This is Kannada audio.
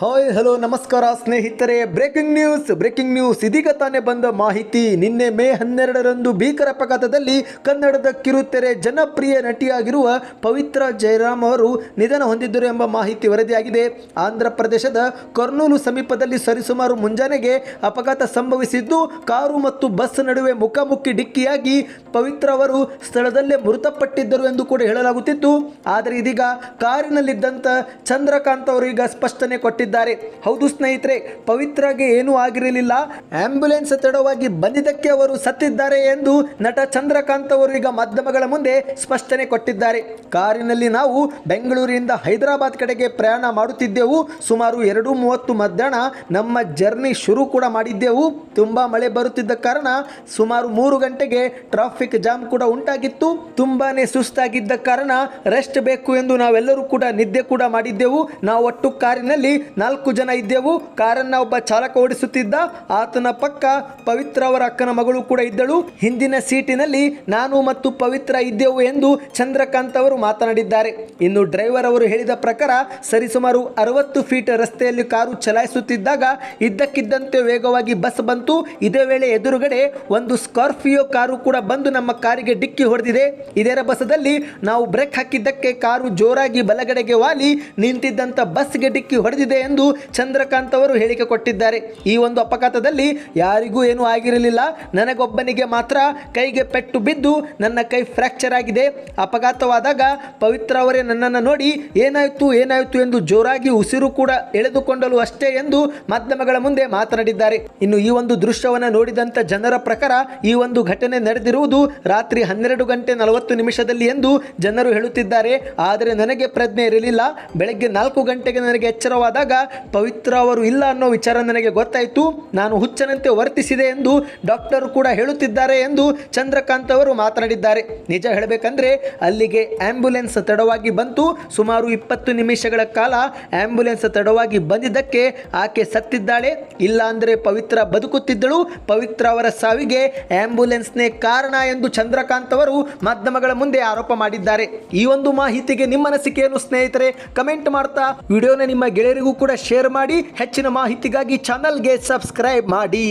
ಹಾಯ್, ಹಲೋ, ನಮಸ್ಕಾರ, ಸ್ನೇಹಿತರೆ. Breaking news breaking news. ಇದೀಗ ತಾನೇ ಬಂದ ಮಾಹಿತಿ. ನಿನ್ನೆ ಮೇ ಹನ್ನೆರಡರಂದು ಭೀಕರ ಅಪಘಾತದಲ್ಲಿ ಕನ್ನಡದ ಕಿರುತೆರೆ ಜನಪ್ರಿಯ ನಟಿಯಾಗಿರುವ ಪವಿತ್ರ ಜಯರಾಮ್ ಅವರು ನಿಧನ ಹೊಂದಿದ್ದರು ಎಂಬ ಮಾಹಿತಿ ವರದಿಯಾಗಿದೆ. ಆಂಧ್ರ ಪ್ರದೇಶದ ಕರ್ನೂಲು ಸಮೀಪದಲ್ಲಿ ಸರಿಸುಮಾರು ಮುಂಜಾನೆಗೆ ಅಪಘಾತ ಸಂಭವಿಸಿದ್ದು, ಕಾರು ಮತ್ತು ಬಸ್ ನಡುವೆ ಮುಖಾಮುಖಿ ಡಿಕ್ಕಿಯಾಗಿ ಪವಿತ್ರ ಅವರು ಸ್ಥಳದಲ್ಲೇ ಮೃತಪಟ್ಟಿದ್ದರು ಎಂದು ಕೂಡ ಹೇಳಲಾಗುತ್ತಿತ್ತು. ಆದರೆ ಇದೀಗ ಕಾರಿನಲ್ಲಿದ್ದಂಥ ಚಂದ್ರಕಾಂತ್ ಅವರು ಈಗ ಸ್ಪಷ್ಟನೆ ಕೊಟ್ಟಿದ್ದಾರೆ. ಹೌದು ಸ್ನೇಹಿತರೆ, ಪವಿತ್ರಗೆ ಏನೂ ಆಗಿರಲಿಲ್ಲ. ಆಂಬ್ಯುಲೆನ್ಸ್ ತಡವಾಗಿ ಬಂದಿದ್ದಕ್ಕೆ ಅವರು ಸತ್ತಿದ್ದಾರೆ ಎಂದು ನಟ ಚಂದ್ರಕಾಂತ್ ಅವರು ಈಗ ಮಾಧ್ಯಮಗಳ ಮುಂದೆ ಸ್ಪಷ್ಟನೆ ಕೊಟ್ಟಿದ್ದಾರೆ. ಕಾರಿನಲ್ಲಿ ನಾವು ಬೆಂಗಳೂರಿನಿಂದ ಹೈದರಾಬಾದ್ ಕಡೆಗೆ ಪ್ರಯಾಣ ಮಾಡುತ್ತಿದ್ದೆವು. ಸುಮಾರು ಎರಡು ಮೂವತ್ತು ಮಧ್ಯಾಹ್ನ ನಮ್ಮ ಜರ್ನಿ ಶುರು ಕೂಡ ಮಾಡಿದ್ದೆವು. ತುಂಬಾ ಮಳೆ ಬರುತ್ತಿದ್ದ ಕಾರಣ ಸುಮಾರು ಮೂರು ಗಂಟೆಗೆ ಟ್ರಾಫಿಕ್ ಜಾಮ್ ಕೂಡ ಉಂಟಾಗಿತ್ತು. ತುಂಬಾನೇ ಸುಸ್ತಾಗಿದ್ದ ಕಾರಣ ರೆಸ್ಟ್ ಬೇಕು ಎಂದು ನಾವೆಲ್ಲರೂ ಕೂಡ ನಿದ್ದೆ ಕೂಡ ಮಾಡಿದ್ದೆವು. ನಾವು ಒಟ್ಟು ಕಾರಿನಲ್ಲಿ ನಾಲ್ಕು ಜನ ಇದ್ದೆವು. ಕಾರನ್ನ ಒಬ್ಬ ಚಾಲಕ ಓಡಿಸುತ್ತಿದ್ದ. ಆತನ ಪಕ್ಕ ಪವಿತ್ರ ಅವರ ಅಕ್ಕನ ಮಗಳು ಕೂಡ ಇದ್ದಳು. ಹಿಂದಿನ ಸೀಟಿನಲ್ಲಿ ನಾನು ಮತ್ತು ಪವಿತ್ರ ಇದ್ದೆವು ಎಂದು ಚಂದ್ರಕಾಂತ್ ಅವರು ಮಾತನಾಡಿದ್ದಾರೆ. ಇನ್ನು ಡ್ರೈವರ್ ಅವರು ಹೇಳಿದ ಪ್ರಕಾರ ಸರಿಸುಮಾರು ಅರವತ್ತು ಫೀಟ್ ರಸ್ತೆಯಲ್ಲಿ ಕಾರು ಚಲಾಯಿಸುತ್ತಿದ್ದಾಗ ಇದ್ದಕ್ಕಿದ್ದಂತೆ ವೇಗವಾಗಿ ಬಸ್ ಬಂತು. ಇದೇ ವೇಳೆ ಎದುರುಗಡೆ ಒಂದು ಸ್ಕಾರ್ಪಿಯೋ ಕಾರು ಕೂಡ ಬಂದು ನಮ್ಮ ಕಾರಿಗೆ ಡಿಕ್ಕಿ ಹೊಡೆದಿದೆ. ಇದರ ಬಸದಲ್ಲಿ ನಾವು ಬ್ರೇಕ್ ಹಾಕಿದ್ದಕ್ಕೆ ಕಾರು ಜೋರಾಗಿ ಬಲಗಡೆಗೆ ವಾಲಿ ನಿಂತಿದ್ದಂಥ ಬಸ್ಗೆ ಡಿಕ್ಕಿ ಹೊಡೆದಿದೆ ಎಂದು ಚಂದ್ರಕಾಂತ್ ಅವರು ಹೇಳಿಕೆ ಕೊಟ್ಟಿದ್ದಾರೆ. ಈ ಒಂದು ಅಪಘಾತದಲ್ಲಿ ಯಾರಿಗೂ ಏನೂ ಆಗಿರಲಿಲ್ಲ. ನನಗೊಬ್ಬನಿಗೆ ಮಾತ್ರ ಕೈಗೆ ಪೆಟ್ಟು ಬಿದ್ದು ನನ್ನ ಕೈ ಫ್ರ್ಯಾಕ್ಚರ್ ಆಗಿದೆ. ಅಪಘಾತವಾದಾಗ ಪವಿತ್ರ ಅವರೇ ನನ್ನನ್ನು ನೋಡಿ, ಏನಾಯಿತು ಏನಾಯಿತು ಎಂದು ಜೋರಾಗಿ ಉಸಿರು ಕೂಡ ಎಳೆದುಕೊಂಡಲು ಅಷ್ಟೇ ಎಂದು ಮಾಧ್ಯಮಗಳ ಮುಂದೆ ಮಾತನಾಡಿದ್ದಾರೆ. ಇನ್ನು ಈ ಒಂದು ದೃಶ್ಯವನ್ನು ನೋಡಿದಂಥ ಜನರ ಪ್ರಕಾರ ಈ ಒಂದು ಘಟನೆ ನಡೆದಿರುವುದು ರಾತ್ರಿ ಹನ್ನೆರಡು ಗಂಟೆ ನಲವತ್ತು ನಿಮಿಷದಲ್ಲಿ ಎಂದು ಜನರು ಹೇಳುತ್ತಿದ್ದಾರೆ. ಆದರೆ ನನಗೆ ಪ್ರಜ್ಞೆ ಇರಲಿಲ್ಲ. ಬೆಳಗ್ಗೆ ನಾಲ್ಕು ಗಂಟೆಗೆ ನನಗೆ ಎಚ್ಚರವಾದಾಗ ಪವಿತ್ರ ಅವರು ಇಲ್ಲ ಅನ್ನೋ ವಿಚಾರ ನನಗೆ ಗೊತ್ತಾಯಿತು. ನಾನು ಹುಚ್ಚನಂತೆ ವರ್ತಿಸಿದೆ ಎಂದು ಡಾಕ್ಟರ್ ಕೂಡ ಹೇಳುತ್ತಿದ್ದಾರೆ ಎಂದು ಚಂದ್ರಕಾಂತ್ ಅವರು ಮಾತನಾಡಿದ್ದಾರೆ. ನಿಜ ಹೇಳಬೇಕಂದ್ರೆ ಅಲ್ಲಿಗೆ ಆಂಬ್ಯುಲೆನ್ಸ್ ತಡವಾಗಿ ಬಂತು. ಸುಮಾರು ಇಪ್ಪತ್ತು ನಿಮಿಷಗಳ ಕಾಲ ಆಂಬ್ಯುಲೆನ್ಸ್ ತಡವಾಗಿ ಬಂದಿದ್ದಕ್ಕೆ ಆಕೆ ಸತ್ತಿದ್ದಾಳೆ. ಇಲ್ಲ ಪವಿತ್ರ ಬದುಕುತ್ತಿದ್ದಳು. ಪವಿತ್ರ ಅವರ ಸಾವಿಗೆ ಆಂಬ್ಯುಲೆನ್ಸ್ನೇ ಕಾರಣ ಎಂದು ಚಂದ್ರಕಾಂತ್ ಅವರು ಮಾಧ್ಯಮಗಳ ಮುಂದೆ ಆರೋಪ ಮಾಡಿದ್ದಾರೆ. ಈ ಒಂದು ಮಾಹಿತಿಗೆ ನಿಮ್ಮ ಅನಿಸಿಕೆಯನ್ನು ಸ್ನೇಹಿತರೆ ಕಮೆಂಟ್ ಮಾಡ್ತಾ ವಿಡಿಯೋನ ನಿಮ್ಮ ಗೆಳೆಯರಿಗೂ ಕೂಡ ಶೇರ್ ಮಾಡಿ ಹೆಚ್ಚಿನ ಮಾಹಿತಿಗಾಗಿ ಚಾನಲ್ಗೆ ಸಬ್ಸ್ಕ್ರೈಬ್ ಮಾಡಿ.